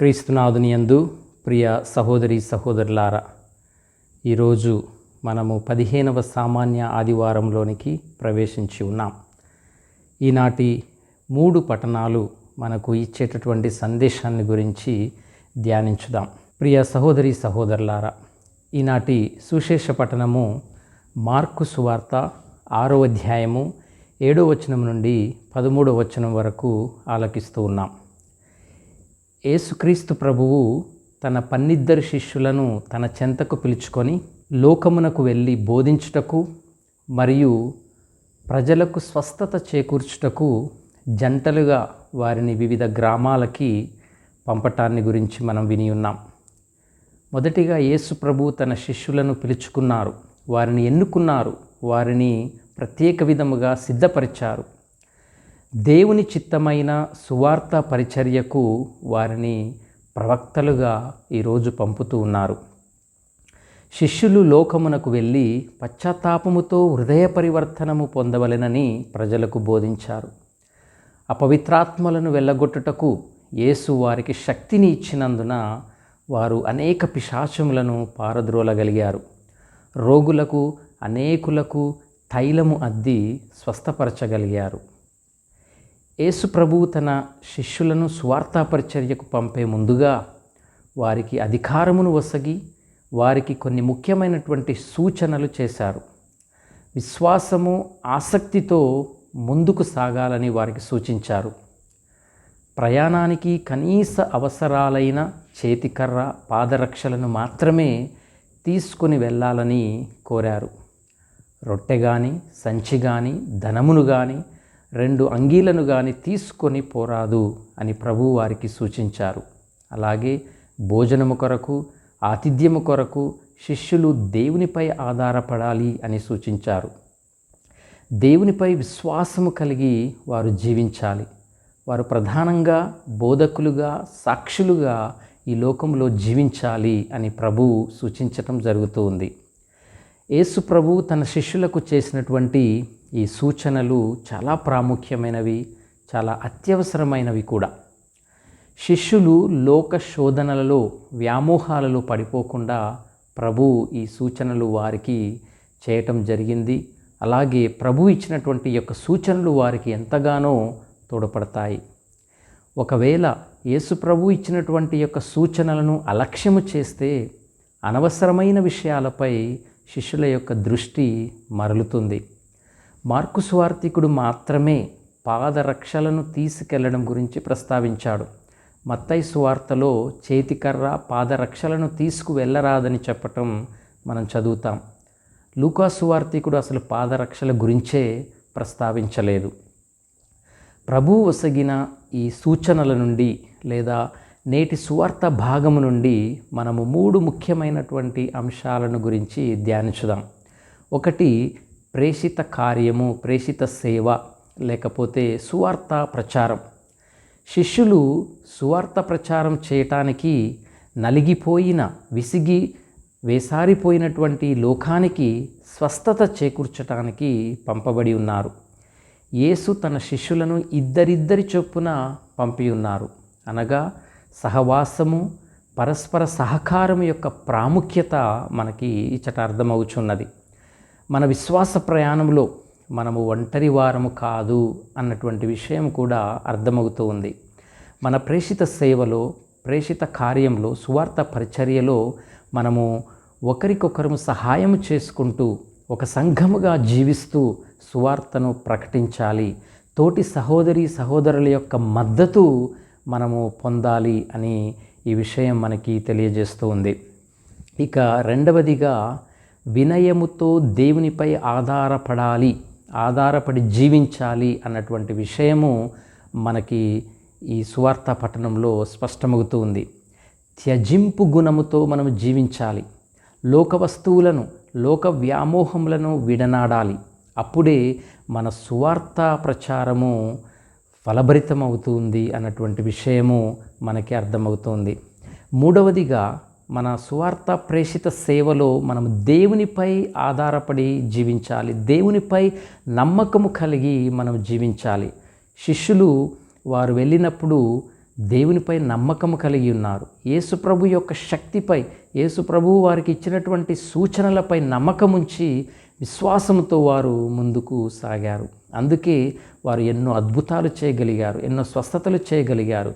క్రీస్తునాథుని యందు ప్రియ సహోదరి సహోదరులారా ఈరోజు మనము పదిహేనవ సామాన్య ఆదివారంలోనికి ప్రవేశించి ఉన్నాం. ఈనాటి మూడు పట్టణాలు మనకు ఇచ్చేటటువంటి సందేశాన్ని గురించి ధ్యానించుదాం. ప్రియ సహోదరి సహోదరులారా ఈనాటి సుశేష పట్టణము మార్కు సువార్త ఆరో అధ్యాయము ఏడో వచనం నుండి పదమూడో వచనం వరకు ఆలకిస్తూ ఉన్నాం. యేసుక్రీస్తు ప్రభువు తన పన్నిద్దరు శిష్యులను తన చెంతకు పిలుచుకొని లోకమునకు వెళ్ళి బోధించుటకు మరియు ప్రజలకు స్వస్థత చేకూర్చుటకు జంటలుగా వారిని వివిధ గ్రామాలకి పంపటాన్ని గురించి మనం విని ఉన్నాం. మొదటిగా యేసు ప్రభు తన శిష్యులను పిలుచుకున్నారు. వారిని ఎన్నుకున్నారు. వారిని ప్రత్యేక విధముగా సిద్ధపరిచారు. దేవుని చిత్తమైన సువార్త పరిచర్యకు వారిని ప్రవక్తలుగా ఈరోజు పంపుతూ ఉన్నారు. శిష్యులు లోకమునకు వెళ్ళి పశ్చాత్తాపముతో హృదయ పరివర్తనము పొందవలెనని ప్రజలకు బోధించారు. అపవిత్రాత్మలను వెళ్ళగొట్టుటకు యేసు వారికి శక్తిని ఇచ్చినందున వారు అనేక పిశాచములను పారద్రోలగలిగారు. రోగులకు అనేకులకు తైలము అద్ది స్వస్థపరచగలిగారు. యేసు ప్రభు తన శిష్యులను స్వార్థపరిచర్యకు పంపే ముందుగా వారికి అధికారమును వసగి వారికి కొన్ని ముఖ్యమైనటువంటి సూచనలు చేశారు. విశ్వాసము ఆసక్తితో ముందుకు సాగాలని వారికి సూచించారు. ప్రయాణానికి కనీస అవసరాలైన చేతికర్ర పాదరక్షలను మాత్రమే తీసుకుని వెళ్ళాలని కోరారు. రొట్టె కానీ సంచి కానీ ధనమును కానీ రెండు అంగీలను కానీ తీసుకొని పోరాదు అని ప్రభు వారికి సూచించారు. అలాగే భోజనము కొరకు ఆతిథ్యము కొరకు శిష్యులు దేవునిపై ఆధారపడాలి అని సూచించారు. దేవునిపై విశ్వాసము కలిగి వారు జీవించాలి. వారు ప్రధానంగా బోధకులుగా సాక్షులుగా ఈ లోకంలో జీవించాలి అని ప్రభువు సూచించటం జరుగుతూ ఉంది. యేసు ప్రభు తన శిష్యులకు చేసినటువంటి ఈ సూచనలు చాలా ప్రాముఖ్యమైనవి చాలా అత్యవసరమైనవి కూడా. శిష్యులు లోక శోధనలలో వ్యామోహాలలో పడిపోకుండా ప్రభు ఈ సూచనలు వారికి చేయటం జరిగింది. అలాగే ప్రభు ఇచ్చినటువంటి యొక్క సూచనలు వారికి ఎంతగానో తోడ్పడతాయి. ఒకవేళ యేసు ప్రభు ఇచ్చినటువంటి యొక్క సూచనలను అలక్ష్యము చేస్తే అనవసరమైన విషయాలపై శిష్యుల యొక్క దృష్టి మరలుతుంది. మార్కు స్వార్థికుడు మాత్రమే పాదరక్షలను తీసుకెళ్ళడం గురించి ప్రస్తావించాడు. మత్తై సువార్తలో చేతికర్ర పాదరక్షలను తీసుకు వెళ్ళరాదని చెప్పటం మనం చదువుతాం. లూకా సువార్థికుడు అసలు పాదరక్షల గురించే ప్రస్తావించలేదు. ప్రభు ఒసగిన ఈ సూచనల నుండి లేదా నేటి సువార్త భాగము నుండి మనము మూడు ముఖ్యమైనటువంటి అంశాలను గురించి ధ్యానించుదాం. ఒకటి ప్రేషిత కార్యము ప్రేషిత సేవ లేకపోతే సువార్త ప్రచారం. శిష్యులు సువార్త ప్రచారం చేయటానికి నలిగిపోయిన విసిగి వేసారిపోయినటువంటి లోకానికి స్వస్థత చేకూర్చటానికి పంపబడి ఉన్నారు. యేసు తన శిష్యులను ఇద్దరిద్దరి చొప్పున పంపి ఉన్నారు. అనగా సహవాసము పరస్పర సహకారం యొక్క ప్రాముఖ్యత మనకి ఇచ్చట అర్థమవుచున్నది మన విశ్వాస ప్రయాణంలో మనము ఒంటరి వారము కాదు అన్నటువంటి విషయం కూడా అర్థమవుతూ ఉంది. మన ప్రేషిత సేవలో ప్రేషిత కార్యంలో సువార్త పరిచర్యలో మనము ఒకరికొకరు సహాయం చేసుకుంటూ ఒక సంఘముగా జీవిస్తూ సువార్తను ప్రకటించాలి. తోటి సహోదరి సహోదరుల యొక్క మద్దతు మనము పొందాలి అని ఈ విషయం మనకి తెలియజేస్తూ ఉంది. ఇక రెండవదిగా వినయముతో దేవునిపై ఆధారపడాలి ఆధారపడి జీవించాలి అన్నటువంటి విషయము మనకి ఈ సువార్త పట్టణంలో స్పష్టమవుతూ ఉంది. త్యజింపు గుణముతో మనం జీవించాలి లోక వస్తువులను లోక వ్యామోహములను విడనాడాలి. అప్పుడే మన సువార్త ప్రచారము ఫలభరితమవుతుంది అన్నటువంటి విషయము మనకి అర్థమవుతుంది మూడవదిగా మన సువార్త ప్రేషిత సేవలో మనం దేవునిపై ఆధారపడి జీవించాలి. దేవునిపై నమ్మకము కలిగి మనం జీవించాలి. శిష్యులు వారు వెళ్ళినప్పుడు దేవునిపై నమ్మకం కలిగి ఉన్నారు. యేసుప్రభు యొక్క శక్తిపై యేసుప్రభు వారికి ఇచ్చినటువంటి సూచనలపై నమ్మకం ఉంచి విశ్వాసంతో వారు ముందుకు సాగారు. అందుకే వారు ఎన్నో అద్భుతాలు చేయగలిగారు ఎన్నో స్వస్థతలు చేయగలిగారు.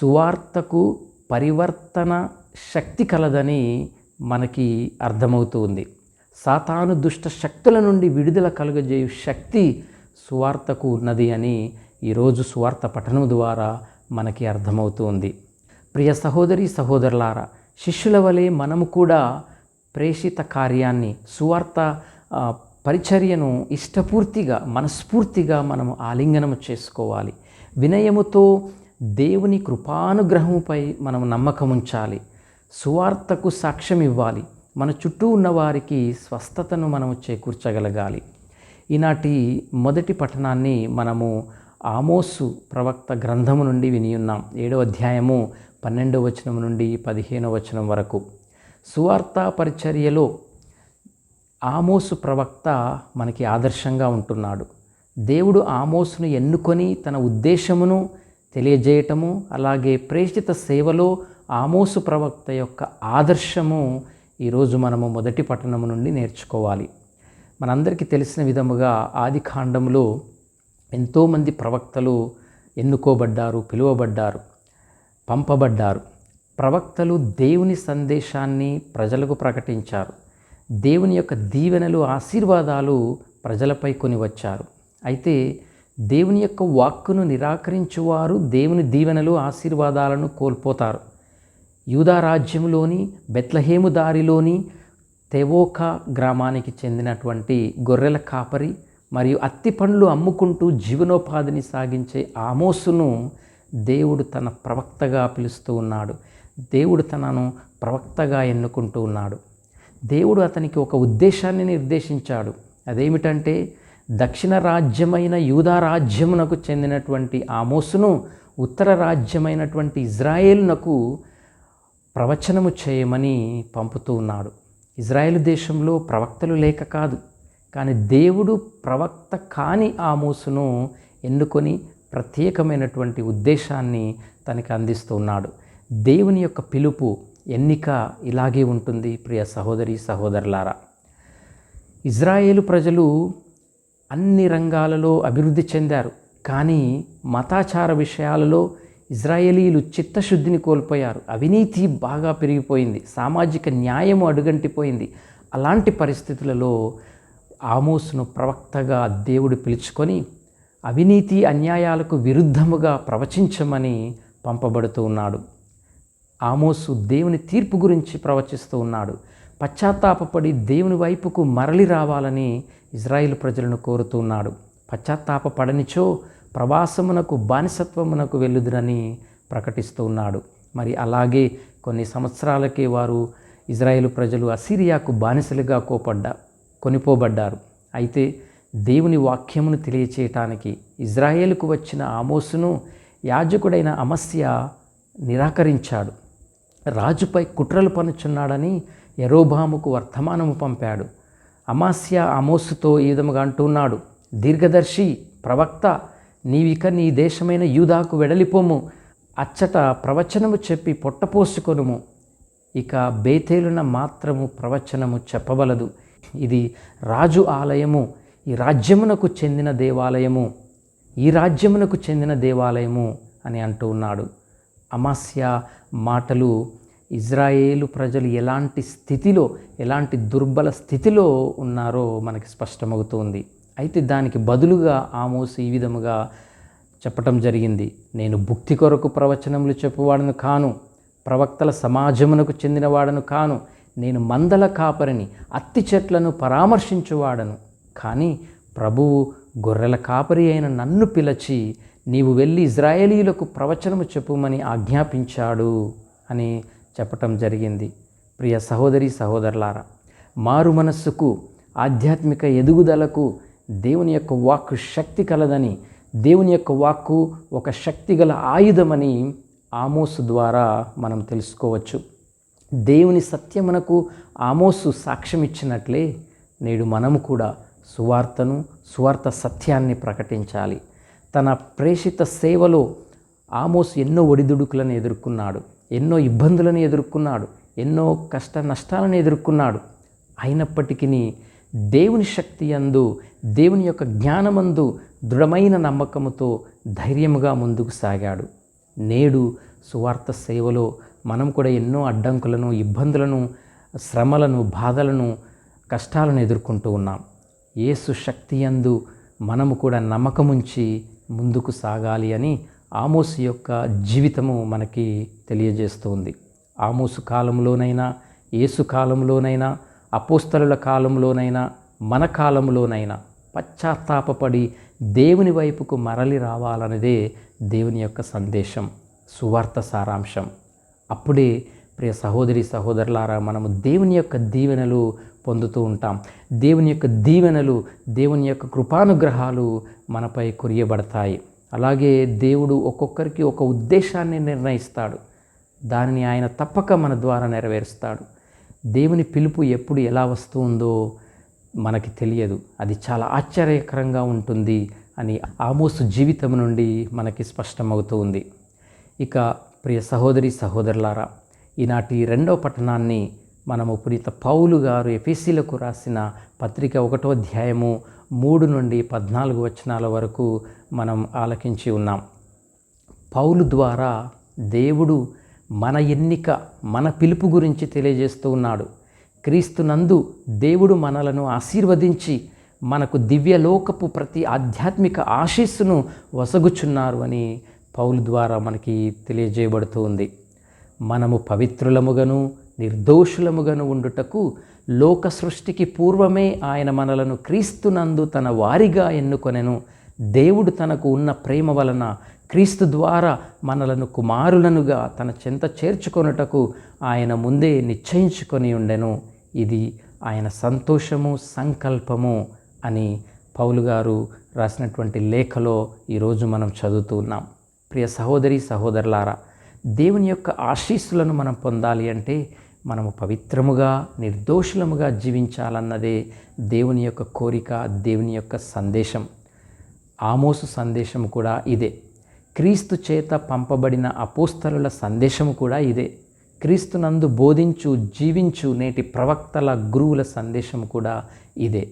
సువార్తకు పరివర్తన శక్తి కలదని మనకి అర్థమవుతుంది. సాతాను దుష్ట శక్తుల నుండి విడుదల కలుగజేయు శక్తి సువార్తకు ఉన్నది అని ఈరోజు సువార్త పఠనం ద్వారా మనకి అర్థమవుతుంది. ప్రియ సహోదరి సహోదరులారా శిష్యుల వలె మనము కూడా ప్రేషిత కార్యాన్ని సువార్త పరిచర్యను ఇష్టపూర్తిగా మనస్ఫూర్తిగా మనము ఆలింగనము చేసుకోవాలి. వినయముతో దేవుని కృపానుగ్రహముపై మనం నమ్మకం ఉంచాలి సువార్తకు సాక్ష్యం ఇవ్వాలి. మన చుట్టూ ఉన్న వారికి స్వస్థతను మనము చేకూర్చగలగాలి. ఈనాటి మొదటి పఠనాన్ని మనము ఆమోసు ప్రవక్త గ్రంథము నుండి విని ఉన్నాం. ఏడవ అధ్యాయము పన్నెండవ వచనం నుండి పదిహేనవ వచనం వరకు. సువార్త పరిచర్యలో ఆమోసు ప్రవక్త మనకి ఆదర్శంగా ఉంటున్నాడు. దేవుడు ఆమోసును ఎన్నుకొని తన ఉద్దేశమును తెలియజేయటము అలాగే ప్రేషిత సేవలో ఆమోసు ప్రవక్త యొక్క ఆదర్శము ఈరోజు మనము మొదటి పట్టణము నుండి నేర్చుకోవాలి. మనందరికీ తెలిసిన విధముగా ఆది కాండంలో ఎంతోమంది ప్రవక్తలు ఎన్నుకోబడ్డారు పిలువబడ్డారు పంపబడ్డారు. ప్రవక్తలు దేవుని సందేశాన్ని ప్రజలకు ప్రకటించారు. దేవుని యొక్క దీవెనలు ఆశీర్వాదాలు ప్రజలపై కొని వచ్చారు. అయితే దేవుని యొక్క వాక్కును నిరాకరించువారు దేవుని దీవెనలు ఆశీర్వాదాలను కోల్పోతారు. యూదా రాజ్యంలోని బెత్లహేము దారిలోని తెవోకా గ్రామానికి చెందినటువంటి గొర్రెల కాపరి మరియు అత్తి పండ్లు అమ్ముకుంటూ జీవనోపాధిని సాగించే ఆమోసును దేవుడు తన ప్రవక్తగా పిలుస్తూ ఉన్నాడు. దేవుడు తనను ప్రవక్తగా ఎన్నుకుంటూ ఉన్నాడు. దేవుడు అతనికి ఒక ఉద్దేశాన్ని నిర్దేశించాడు. అదేమిటంటే దక్షిణ రాజ్యమైన యూదా రాజ్యమునకు చెందినటువంటి ఆమోసును ఉత్తర రాజ్యమైనటువంటి ఇజ్రాయేల్నకు ప్రవచనము చేయమని పంపుతూ ఉన్నాడు. ఇజ్రాయేల్ దేశంలో ప్రవక్తలు లేక కాదు కానీ దేవుడు ప్రవక్త కాని ఆమోసును ఎన్నుకొని ప్రత్యేకమైనటువంటి ఉద్దేశాన్ని తనకి అందిస్తూ ఉన్నాడు. దేవుని యొక్క పిలుపు ఎన్నిక ఇలాగే ఉంటుంది ప్రియ సహోదరి సహోదరులారా. ఇజ్రాయేలు ప్రజలు అన్ని రంగాలలో అభివృద్ధి చెందారు. కానీ మతాచార విషయాలలో ఇజ్రాయేలీలు చిత్తశుద్ధిని కోల్పోయారు. అవినీతి బాగా పెరిగిపోయింది. సామాజిక న్యాయము అడుగంటిపోయింది. అలాంటి పరిస్థితులలో ఆమోసును ప్రవక్తగా దేవుడు పిలుచుకొని అవినీతి అన్యాయాలకు విరుద్ధముగా ప్రవచించమని పంపబడుతూ ఉన్నాడు. ఆమోసు దేవుని తీర్పు గురించి ప్రవచిస్తూ ఉన్నాడు. పశ్చాత్తాపడి దేవుని వైపుకు మరలి రావాలని ఇజ్రాయిల్ ప్రజలను కోరుతున్నాడు పశ్చాత్తాపడనిచో ప్రవాసమునకు బానిసత్వమునకు వెళ్ళుదురని ప్రకటిస్తున్నాడు మరి అలాగే కొన్ని సంవత్సరాలకే వారు ఇజ్రాయేల్ ప్రజలు అసిరియాకు బానిసలుగా కోపడ్డా కొనిపోబడ్డారు. అయితే దేవుని వాక్యమును తెలియచేయటానికి ఇజ్రాయేల్కు వచ్చిన ఆమోసును యాజకుడైన అమస్య నిరాకరించాడు. రాజుపై కుట్రలు పనుచున్నాడని ఎరోబాముకు వర్తమానము పంపాడు. అమాస్య ఆమోసుతో ఈ విధముగా అంటున్నాడు దీర్ఘదర్శి ప్రవక్త నీవిక నీ దేశమైన యూదాకు వెడలిపోము. అచ్చట ప్రవచనము చెప్పి పొట్టపోసుకొనుము ఇక బేతేలున మాత్రము ప్రవచనము చెప్పవలదు. ఇది రాజు ఆలయము. ఈ రాజ్యమునకు చెందిన దేవాలయము. ఈ రాజ్యమునకు చెందిన దేవాలయము అని అంటూ ఉన్నాడు. అమాస్య మాటలు ఇజ్రాయేలు ప్రజలు ఎలాంటి స్థితిలో ఎలాంటి దుర్బల స్థితిలో ఉన్నారో మనకి స్పష్టమవుతుంది. అయితే దానికి బదులుగా ఆమోసు ఈ విధముగా చెప్పటం జరిగింది. నేను భుక్తి కొరకు ప్రవచనములు చెప్పువాడను కాను ప్రవక్తల సమాజమునకు చెందినవాడను కాను నేను మందల కాపరిని అత్తి చెట్లను పరామర్శించువాడను. కానీ ప్రభువు గొర్రెల కాపరి అయిన నన్ను పిలచి నీవు వెళ్ళి ఇజ్రాయేలీలకు ప్రవచనము చెప్పుమని ఆజ్ఞాపించాడు అని చెప్పటం జరిగింది. ప్రియ సహోదరి సహోదరులారా మారు మనస్సుకు ఆధ్యాత్మిక ఎదుగుదలకు దేవుని యొక్క వాక్కు శక్తి కలదని దేవుని యొక్క వాక్కు ఒక శక్తిగల ఆయుధమని ఆమోసు ద్వారా మనం తెలుసుకోవచ్చు. దేవుని సత్యమునకు ఆమోసు సాక్ష్యం ఇచ్చినట్లే నేడు మనము కూడా సువార్తను సువార్త సత్యాన్ని ప్రకటించాలి. తన ప్రేషిత సేవలో ఆమోస్ ఎన్నో ఒడిదుడుకులను ఎదుర్కొన్నాడు. ఎన్నో ఇబ్బందులను ఎదుర్కొన్నాడు ఎన్నో కష్ట నష్టాలను ఎదుర్కొన్నాడు. అయినప్పటికీ దేవుని శక్తి అందు దేవుని యొక్క జ్ఞానమందు దృఢమైన నమ్మకముతో ధైర్యముగా ముందుకు సాగాడు. నేడు సువార్త సేవలో మనం కూడా ఎన్నో అడ్డంకులను ఇబ్బందులను శ్రమలను బాధలను కష్టాలను ఎదుర్కొంటూ ఉన్నాం. ఏసు శక్తి యందు మనము కూడా నమ్మకముంచి ముందుకు సాగాలి అని ఆమోసు యొక్క జీవితము మనకి తెలియజేస్తుంది. ఆమోసు కాలంలోనైనా యేసు కాలంలోనైనా అపోస్తలుల కాలంలోనైనా మన కాలంలోనైనా పశ్చాత్తాపపడి దేవుని వైపుకు మరలి రావాలన్నదే దేవుని యొక్క సందేశం సువార్త సారాంశం. అప్పుడే ప్రియ సహోదరి సహోదరులారా మనము దేవుని యొక్క దీవెనలు పొందుతూ ఉంటాం. దేవుని యొక్క దీవెనలు దేవుని యొక్క కృపానుగ్రహాలు మనపై కురియబడతాయి. అలాగే దేవుడు ఒక్కొక్కరికి ఒక ఉద్దేశాన్ని నిర్ణయిస్తాడు. దానిని ఆయన తప్పక మన ద్వారా నెరవేరుస్తాడు. దేవుని పిలుపు ఎప్పుడు ఎలా వస్తుందో మనకి తెలియదు. అది చాలా ఆశ్చర్యకరంగా ఉంటుంది అని ఆమోసు జీవితం నుండి మనకి స్పష్టమవుతూ ఉంది ఇక ప్రియ సహోదరి సహోదరులారా ఈనాటి రెండవ పట్టణాన్ని మనము పునీత పౌలు గారు ఎఫీసీలకు రాసిన పత్రిక ఒకటో అధ్యాయము మూడు నుండి పద్నాలుగు వచనాల వరకు మనం ఆలకించి ఉన్నాం. పౌలు ద్వారా దేవుడు మన ఎన్నిక మన పిలుపు గురించి తెలియజేస్తూ ఉన్నాడు. క్రీస్తునందు దేవుడు మనలను ఆశీర్వదించి మనకు దివ్యలోకపు ప్రతి ఆధ్యాత్మిక ఆశీస్సును వసగుచున్నారు అని పౌలు ద్వారా మనకి తెలియజేయబడుతూ ఉంది. మనము పవిత్రులముగను నిర్దోషులముగను ఉండుటకు లోక సృష్టికి పూర్వమే ఆయన మనలను క్రీస్తునందు తన వారిగా ఎన్నుకొనెను. దేవుడు తనకు ఉన్న ప్రేమ వలన క్రీస్తు ద్వారా మనలను కుమారులనుగా తన చెంత చేర్చుకొనుటకు ఆయన ముందే నిశ్చయించుకొని ఉండెను. ఇది ఆయన సంతోషము సంకల్పము అని పౌలు గారు రాసినటువంటి లేఖలో ఈరోజు మనం చదువుతూ ఉన్నాం. ప్రియ సహోదరి సహోదరులారా దేవుని యొక్క ఆశీస్సులను మనం పొందాలి అంటే మనము పవిత్రముగా నిర్దోషులముగా జీవించాలన్నదే దేవుని యొక్క కోరిక దేవుని యొక్క సందేశం. ఆమోసు సందేశం కూడా ఇదే. క్రీస్తు చేత పంపబడిన అపోస్తలుల సందేశము కూడా ఇదే. క్రీస్తునందు బోధించు జీవించు నేటి ప్రవక్తల గురువుల సందేశం కూడా ఇదే.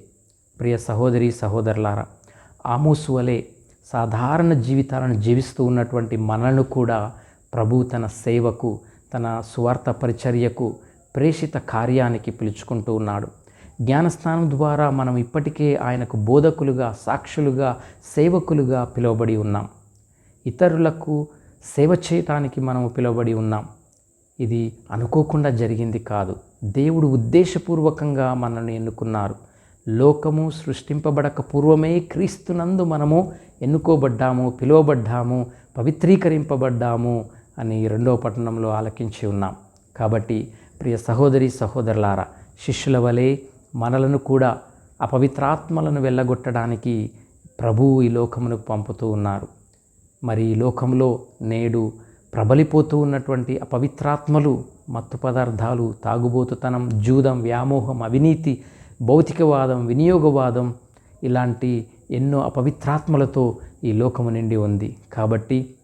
ప్రియ సహోదరి సహోదరులారా ఆమోసు వలె సాధారణ జీవితాలను జీవిస్తూ ఉన్నటువంటి మనలను కూడా ప్రభు తన సేవకు తన స్వార్థ పరిచర్యకు ప్రేషిత కార్యానికి పిలుచుకుంటూ ఉన్నాడు. జ్ఞానస్నానం ద్వారా మనం ఇప్పటికే ఆయనకు బోధకులుగా సాక్షులుగా సేవకులుగా పిలువబడి ఉన్నాం. ఇతరులకు సేవ చేయటానికి మనము పిలువబడి ఉన్నాం. ఇది అనుకోకుండా జరిగింది కాదు. దేవుడు ఉద్దేశపూర్వకంగా మనల్ని ఎన్నుకున్నారు. లోకము సృష్టింపబడక పూర్వమే క్రీస్తునందు మనము ఎన్నుకోబడ్డాము పిలువబడ్డాము పవిత్రీకరింపబడ్డాము అని రెండవ పట్టణంలో ఆలకించి ఉన్నాం. కాబట్టి ప్రియ సహోదరి సహోదరులారా శిష్యుల వలె మనలను కూడా అపవిత్రాత్మలను వెళ్ళగొట్టడానికి ప్రభువు ఈ లోకమునకు పంపుతూ ఉన్నారు. మరి ఈ లోకంలో నేడు ప్రబలిపోతూ ఉన్నటువంటి అపవిత్రాత్మలు మత్తు పదార్థాలు తాగుబోతుతనం జూదం వ్యామోహం అవినీతి భౌతికవాదం వినియోగవాదం ఇలాంటి ఎన్నో అపవిత్రాత్మలతో ఈ లోకము నిండి ఉంది. కాబట్టి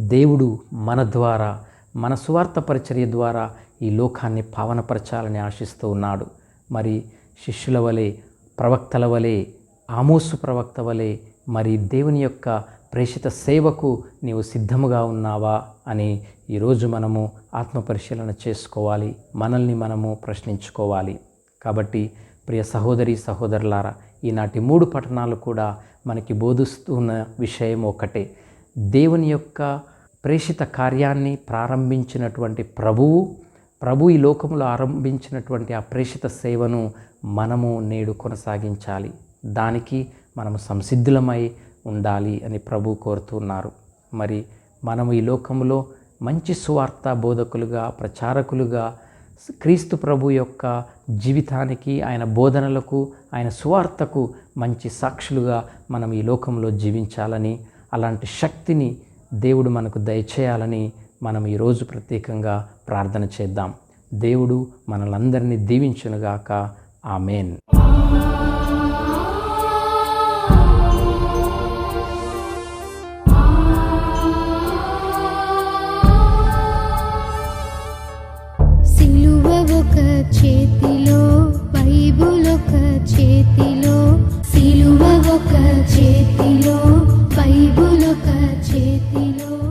దేవుడు మన ద్వారా మన స్వార్థ పరిచర్య ద్వారా ఈ లోకాన్ని పావనపరచాలని ఆశిస్తూ ఉన్నాడు. మరి శిష్యుల వలె ప్రవక్తల వలె ఆమోసు ప్రవక్త వలె మరి దేవుని యొక్క ప్రేషిత సేవకు నీవు సిద్ధముగా ఉన్నావా అని ఈరోజు మనము ఆత్మపరిశీలన చేసుకోవాలి. మనల్ని మనము ప్రశ్నించుకోవాలి. కాబట్టి ప్రియ సహోదరి సహోదరులారా ఈనాటి మూడు పట్టణాలు కూడా మనకి బోధిస్తున్న విషయం ఒకటే. దేవుని యొక్క ప్రేషిత కార్యాన్ని ప్రారంభించినటువంటి ప్రభువు ప్రభు ఈ లోకంలో ఆరంభించినటువంటి ఆ ప్రేషిత సేవను మనము నేడు కొనసాగించాలి. దానికి మనము సంసిద్ధులమై ఉండాలి అని ప్రభు కోరుతున్నారు. మరి మనము ఈ లోకంలో మంచి సువార్త బోధకులుగా ప్రచారకులుగా క్రీస్తు ప్రభు యొక్క జీవితానికి ఆయన బోధనలకు ఆయన సువార్తకు మంచి సాక్షులుగా మనం ఈ లోకంలో జీవించాలని అలాంటి శక్తిని దేవుడు మనకు దయచేయాలని మనం ఈరోజు ప్రత్యేకంగా ప్రార్థన చేద్దాం. దేవుడు మనలందరినీ దీవించునుగాక. ఆమెన్. ఒక చేతిలో బైబుల్ ఒక చేతిలో సిలువ ఒక చేతిలో బైబుల్ ఒక చేతిలో.